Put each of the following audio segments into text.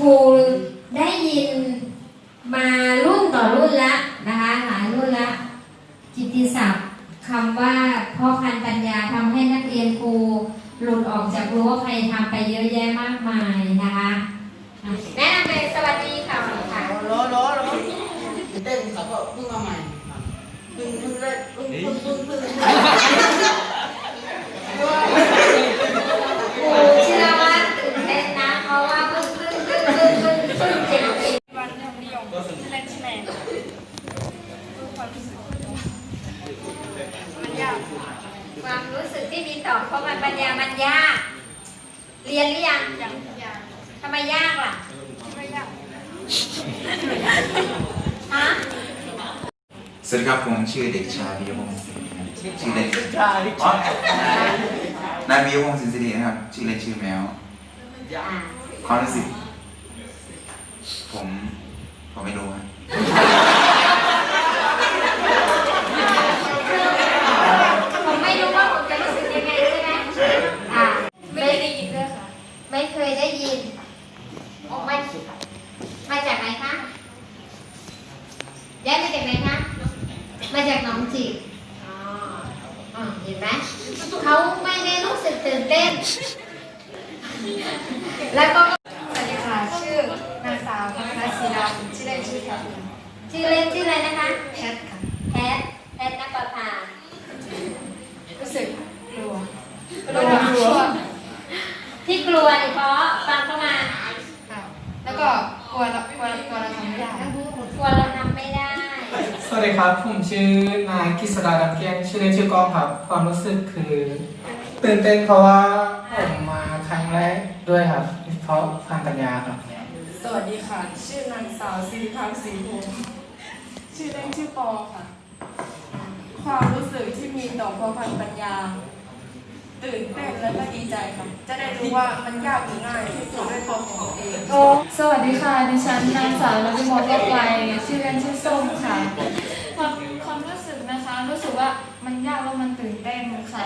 ครูได้ยินมารุ่นต่อรุ่นละนะคะหลายรุ่นละกิตติศัพท์คำว่าพ่อพันธุ์ปัญญาทำให้นักเรียนครูหลุดออกจากรั้วใครทำไปเยอะแยะมากมายนะคะอะแนะนำเลยสวัสดีค่ะค่ะรอรอรอเต้นเขาก็เพิ่งมาใหม่เพิ่งเพิ่งเล่นเพิ่งเพิ่งเพิ่งเพิ่ง ครูเชื่อว่าตื่นเต้นนะเพราะว่าเพิ่งเพิ่งเพิ่งเพิ่งเพิ่งเพิ่งเจ็ดปี วันธรรมนิยมเล่นแมนความรู้สึกมันยาก ความรู้สึกที่มีต่อเพราะมันปัญญามันยาก เรียนหรือยังอย่างยากทำไมยากล่ะไม่ยากฮะสวัสดีครับผมชื่อเด็กชายวิยพงศ์สิริครับชื่อเล่นชายอ๋อนายวิยพงศ์สินสิรินะครับ ชื่อเล่นชื่อแมวอ่าความรู้สึกผมผมไม่รู้ครับ ผมไม่รู้ว่าผมจะรู้สึกยังไงใช่ไหมอ่า ไม่ได้ยินด้วยค่ะ ไม่เคยได้ยินออกมามาจากไหนคะย้ายมาจากไหนคะ มาจากหนองจิกอ๋ออ๋อเห็นไหมเขาไม่ได้รู้สึกตื่นเต้น แล้วก็สวัสดีค่ะชื่อนางสาวพัฒนาศรีดำชื่อเล่นชื่อแพทชื่อเล่นชื่ออะไรนะคะแพทค่ะแพทแพทนปภารู้สึกกลัวกลัวกลัวที่กลัวนี่เพราะฟังเข้ามาค่ะแล้วก็กลัวเรากลัวกลัวเราทำไม่ได้กลัวเราทำไม่ได้ สวัสดีครับ ผมชื่อนายกิษดาดำเกียงชื่อเล่นชื่อกล้องครับ ความรู้สึกคือตื่นเต้นเพราะว่าผมมาครั้งแรกด้วยครับ เพราะทางปัญญาครับ สวัสดีค่ะ ชื่อนางสาวสิริพักดิ์ศรีภูมิชื่อเล่นชื่อปอค่ะ ความรู้สึกที่มีต่อพอพันธุ์ปัญญา ตื่นเต้นและก็ดีใจค่ะ จะได้รู้ว่ามันยากหรือง่ายที่สุดด้วยตัวของตัวเอง สวัสดีค่ะ ดิฉันนางสาวนฤมลวัไกลชื่อเล่นชื่อส้มค่ะ รู้สึกว่ามันยากแล้วมันตื่นเต้นค่ะ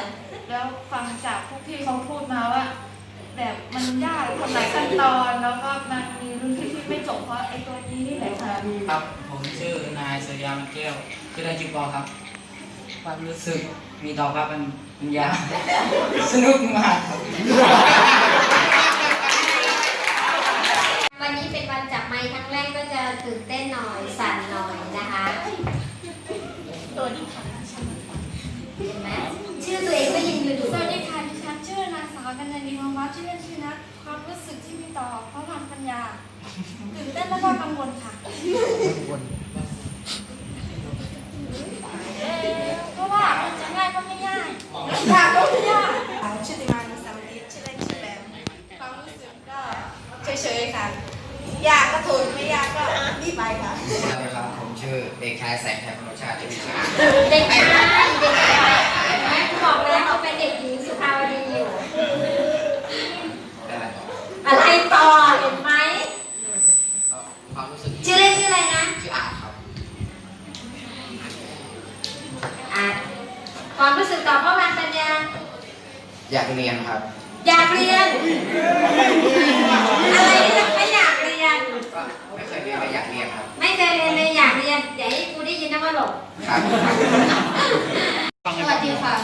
แล้วฟังจากพวกพี่เขาพูดมาว่า แบบมันยากทำหลายขั้นตอน แล้วก็มันมีรุ่นพี่ที่ไม่จบเพราะไอ้ตัวนี้นี่แหละค่ะครับ ผมชื่อนายสยามแก้วชื่อเล่นชื่อปอครับ ความรู้สึกมีต่อครับมันมันยาวสนุกมากครับวันนี้เป็นวันจับไม้ครั้งแรกก็จะตื่นเต้นหน่อยสั่นหน่อยนะคะ สวัสดีค่ะเห็นไหมชื่อตัวเองก็ยินอยู่สวัสดีค่ะดิฉันชื่อนางสาวกัญญาณีวังวัฒน์ชื่อเล่นชื่อนัทความรู้สึกที่มีต่อพระพันธุ์ปัญญาตื่นเต้นและก็กังวลค่ะเพราะว่ามันจะง่ายก็ไม่ง่ายยากก็ไม่ยากชื่อติมานุสาวรีชื่อเล่นชื่อแบมความรู้สึกก็เฉยๆค่ะ ยากก็ทนไม่ยากก็รีบไปค่ะ คือเด็กชายแสงแทนมนุชาติที่มีชาเด็กชายเห็นไหมบอกแล้วเขาเป็นเด็กหญิงสุภาวดีอยู่ อะไรต่อ อะไรต่อเห็นไหม ความรู้สึก ชื่อเล่นชื่ออะไรนะ ชื่ออาร์ตครับ อะความรู้สึกต่อพ่อพันธุ์ปัญญา อยากเรียนครับ อยากเรียน อะไรที่จะไม่อยากเรียน ก็ไม่เคยเรียนแต่อยากเรียนครับ ไม่เคยเรียนเลยอยากเรียนอย่าให้กูได้ยินนะว่าห ลบครับสวัสดีค่ะ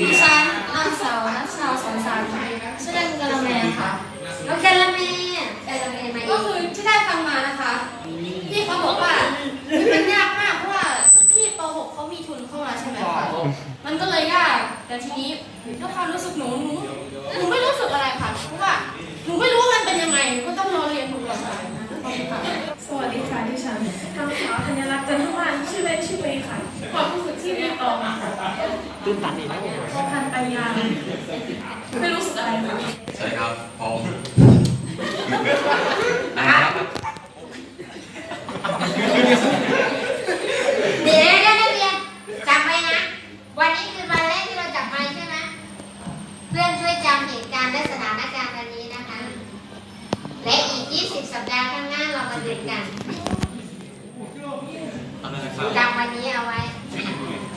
ดิฉันนางสาวนัชชาสอนสารชื่อเล่นกะละแมค่ะน้องแกละเมแกละเมมาก็อีกคือที่ได้ฟังมานะคะ พี่เขาบอกว่ามันยากมากเพราะว่ารุ่นพี่ป .6 เขามีทุนเข้ามาใช่ไหมคะมันก็เลยยาก แต่ทีนี้ด้วยความรู้สึกหนูหนูหนูไม่รู้สึกอะไรค่ะ เพราะว่าหนูไม่รู้ว่ามันเป็นยังไงหนูก็ต้องรอเรียนดูก่อนค่ะขอบคุณค่ะ สวัสดีค่ะดิฉันนางสาวธัญรัตน์จันทวันชื่อเล่นชื่อเมย์ค่ะความรู้สึกที่มีต่อตื่นตันอีกแล้วพอพันธุ์ปัญญาไม่รู้สึกอะไรค่ะสวัสดีครับผมนะครับ เดี๋ยวเดี๋ยวนักเรียนจำไว้นะ วันนี้คือวันแรกที่เราจับไม้ใช่ไหมเพื่อนช่วยจำเหตุการณ์และสถานการณ์วันนี้นะคะ และอีก 20 สัปดาห์ข้างหน้าเรามาดูกันจำ วันนี้เอาไว้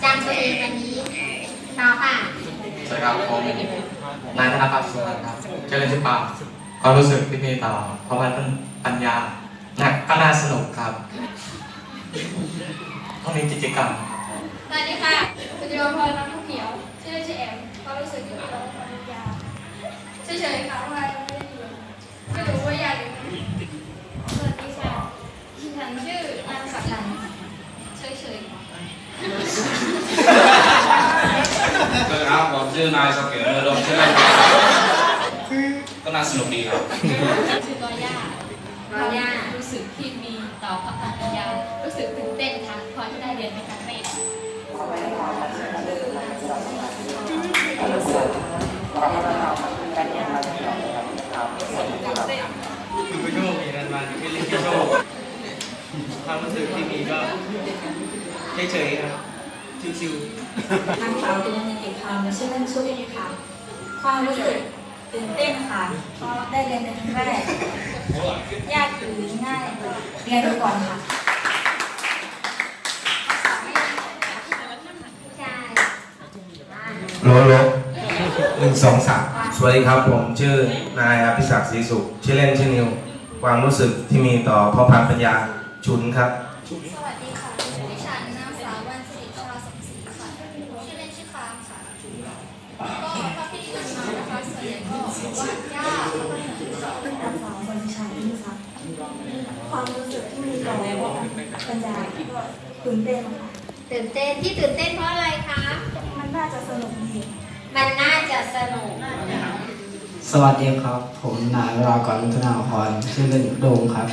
จำตัวเองวันนี้ต่อค่ะ สวัสดีครับผมนายธนภัทรสุวรรณครับชื่อเล่นชื่อปาล์มคความรู้สึกที่มีต่อเพราะว่าต้นปัญญาน่ะก็น่าสนุกครับห้องนี้กิจกรรมสวัสดีค่ะคุณจิรพรน้ำทุกเขียว ชื่อเล่นชื่อแอมความรู้สึกเกี่ยวกับปริญญาเฉยๆค่ะว่ายังไม่ได้เรียนไม่รู้ว่าอยากเรียนสวัสดีค่ะฉันชื่อนางสักนันเฉยๆ ครับผมชื่อนายสเกลเรือลมชื่อเล่นก็น่าสนุกดีครับ ชื่อกอย่าก็ย่ารู้สึกที่มีต่อพระปัญญารู้สึกตื่นเต้นค่ะเพราะที่ได้เรียนเป็นครั้งแรกคือก็โชคมีนันมาที่เล่นก็โชคความรู้สึกที่มีก็เฉยๆครับ ชิวๆนางสาวตุลนีเก็บคำชื่อเล่นชื่อเอค่ะ ความรู้สึกตื่นเต้นค่ะเพราะได้เรียนเป็นครั้งแรก ยากหรือง่ายเรียนดูก่อนค่ะใช่โลโลหนึ่งสองสามสวัสดีครับ ผมชื่อนายอภิศักดิ์ศรีสุขชื่อเล่นชื่อนิว ความรู้สึกที่มีต่อพ่อพันธุ์ปัญญาชุนครับ สวัสดีค่ะดิฉันนางสาววันสิริชาสมศรีค่ะ ชื่อเล่นชื่อคามค่ะ ก็ถ้าพี่ที่มานะคะส่วนใหญ่ก็บอกว่ายากแล้วก็เหนื่อยเป็นนางสาววันชัยนะคะ ความรู้สึกที่มีต่อปัญญาก็ตื่นเต้นค่ะตื่นเต้นที่ตื่นเต้นเพราะอะไรคะ มันน่าจะสนุกดี มันน่าจะสนุก สวัสดีครับ ผมนายวรากรลุทนาพรชื่อเล่นโดงครับ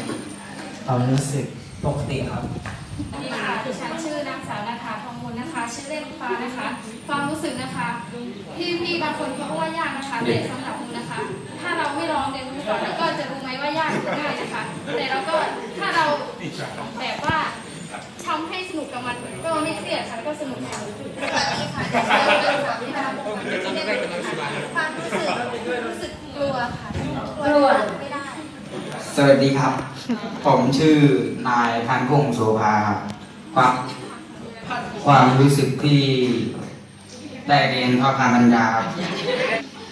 ความรู้สึกปกติครับ เล่นฟ้านะคะ ความรู้สึกนะคะพี่พี่บางคนเขาก็ว่ายากนะคะแต่สำหรับมูนะคะ ถ้าเราไม่ลองเรียนรู้ก่อนแล้วก็จะรู้ไหมว่ายากหรือง่ายนะคะ แต่เราก็ถ้าเราแบบว่าทำให้สนุกกับมันก็ไม่เครียดค่ะแล้วก็สนุกค่ะสวัสดีค่ะดิฉันนางสาวนิดาชื่อเล่นค่ะความรู้สึกรู้สึกกลัวค่ะกลัวไม่ได้สวัสดีครับ ผมชื่อนายพันพงษ์โสภาครับความ ความรู้สึกที่ได้เรียนพ่อพันปัญญาครับ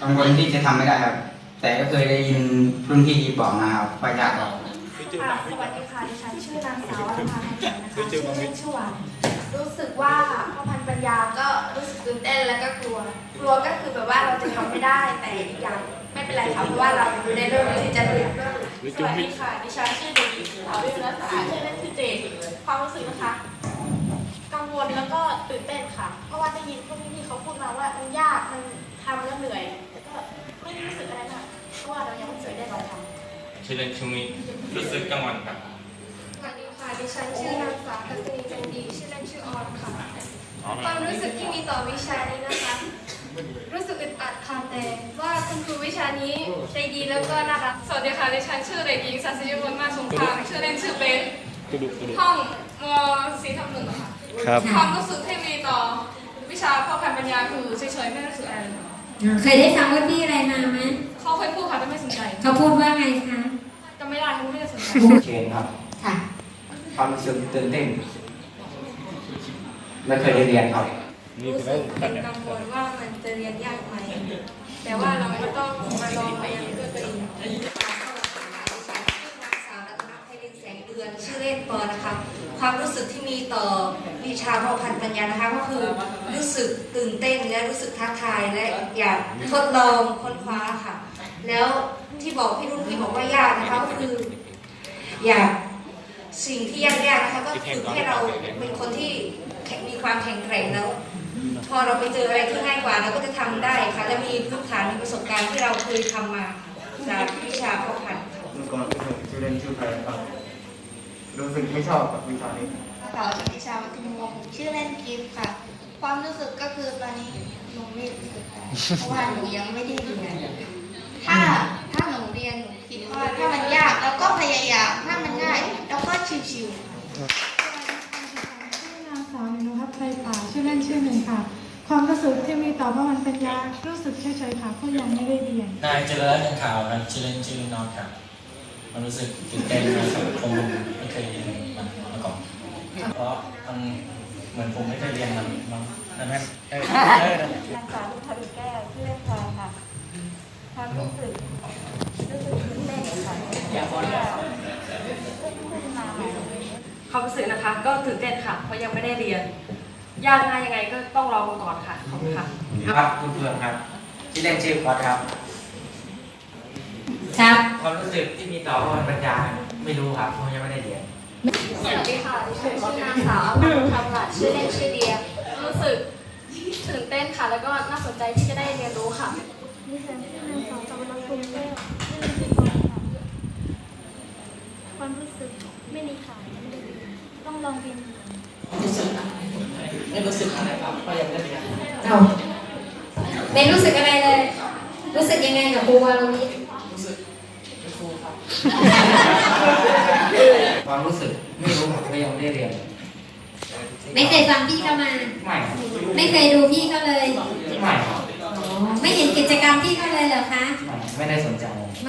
บางคนที่จะทำไม่ได้ครับ แต่ก็เคยได้ยินรุ่นพี่บอกมาครับว่ายากครับค่ะสวัสดีค่ะดิฉันชื่อนางสาวอรภาพันธ์นะคะชื่อเล่นชื่อหวานรู้สึกว่าพ่อพันธุ์ปัญญาก็รู้สึกตื่นเต้นแล้วก็กลัว กลัวก็คือแบบว่าเราจะทำไม่ได้แต่อีกอย่างไม่เป็นไรค่ะเพราะว่าเราอยู่ในเรื่องที่จะเรียนสวัสดีค่ะดิฉันชื่อเด็กหญิงสาววิวรัตนาชื่อเล่นชื่อเจนความรู้สึกนะคะกัง วลแล้วก็ตื่นเต้นค่ะ เพราะว่าได้ยินพวกพี่ๆเขาพูดมาว่ามันยาก มันทำแล้วเหนื่อย แต่ก็ไม่ได้รู้สึกอะไรมากเพราะว่าเรายังไม่เคยได้ลองทำชื่อเล่นชื่อมิรู้สึกกังวลครับ สวัสดีค่ะ ดิฉันชื่อนางสาวกัตนีจันดี ชื่อเล่นชื่อออนค่ะ ความรู้สึกที่มีต่อวิชานี้นะคะ รู้สึกอึดอัดค่ะแต่ว่าคุณครูวิชานี้ใจดีแล้วก็น่ารัก สวัสดีค่ะ ดิฉันชื่อเด็กหญิงสันสิริวัลมาสงครามชื่อเล่นชื่อเบนห้องมสี่ทับหนึ่งค่ะ ครับ ความรู้สึกที่มีต่อวิชาพ่อพันธุ์ปัญญาคือเฉยๆไม่รู้สึกอะไรเลยค่ะเคยได้ฟังว่าพี่อะไรมาไหมเขาเคยพูดค่ะแต่ไม่สนใจเขาพูดว่าไงคะจำไม่ได้เขาไม่ได้สนใจเชนครับค่ะความรู้สึกตื่นเต้นไม่เคยได้เรียนครับรู้สึกเป็นกังวลว่ามันจะเรียนยากไหมแต่ว่าเราก็ต้องมาลองเรียนด้วยตัวเอง เกือบชื่อเล่นปอนะคะความรู้สึกที่มีต่อวิชาพ่อพันธุ์ปัญญานะคะก็คือรู้สึกตื่นเต้นและรู้สึกท้าทายและอยากทดลองค้นคว้าค่ะ แล้วที่บอกพี่รุ่นพี่บอกว่ายากนะคะก็คือ อยากสิ่งที่ยากๆนะคะก็คือให้เราเป็นคนที่แข็งมีความแข็งแกร่งแล้ว พอเราไปเจออะไรที่ง่ายกว่าเราก็จะทำได้ค่ะและมีพื้นฐานมีประสบการณ์ที่เราเคยทำมาจากวิชาพ่อพันธุ์เมื่อก่อนชื่อเล่นชื่อแพรครับ รู้สึกไม่ชอบกับวิชานี้สาวชนิชาวัฒนวงศ์ชื่อเล่นกิฟต์ค่ะ ความรู้สึกก็คือตอนนี้หนูไม่รู้สึกอะไรเพราะว่าหนูยังไม่ได้เรียนถ้าถ้าหนูเรียนหนูคิดว่าถ้ามันยากเราก็พยายามถ้ามันง่ายเราก็ชิวๆชื่อนางสาวนินุพัฒน์ไพรป่าชื่อเล่นชื่อหนึ่งค่ะ ความรู้สึกที่มีต่อพระมันปัญญารู้สึกเฉยๆค่ะเพราะยังไม่ได้เรียน นายเจริญเรื่องข่าวครับชื่อเล่นชื่อนอนครับ มันรู้สึกตื่นเต้นมากครับคงไม่เคยเรียนมันมาก่อนเพราะมันเหมือนผมไม่เคยเรียนมันมันนั่นแหละเออเออนั่นแหละนางสาวพันแก้วชื่อเล่นพลอยค่ะความรู้สึกรู้สึกตื่นความรู้สึกนะคะก็ตื่นเต้นค่ะ เพราะยังไม่ได้เรียน ยากง่ายยังไงก็ต้องลองมาก่อนค่ะขอบคุณค่ะครับคุณเพื่อนครับชื่อเล่นชื่อพอดครับ ครับ ความรู้สึกที่มีต่อพ่อพันปัญญาไม่รู้ครับเพราะยังไม่ได้เรียนสวัสดีค่ะดิฉันชื่อนางสาวอภรคำหลัดชื่อเล่นชื่อเดีย รู้สึกตื่นเต้นค่ะ แล้วก็น่าสนใจที่จะได้เรียนรู้ค่ะดิฉันชื่อนางสาวจำรักกุลแก้วความรู้สึกไม่มีค่ะไม่ได้ต้องลองเรียนรู้สึกไม่รู้สึกอะไรครับเพราะยังไม่ได้เรียนเอาไม่รู้สึกอะไรเลย รู้สึกยังไงกับครูวารวิทย์รู้สึกเป็น ครูครับความรู้สึกไม่รู้ครับเพราะยังไม่ได้เรียน ไม่เคยฟังพี่เข้ามา ไม่ครับไม่เคยดูพี่เขาเลย ไม่ครับอ๋อไม่เห็นกิจกรรมพี่เขาเลยเหรอคะ ไม่ไม่ได้สนใจ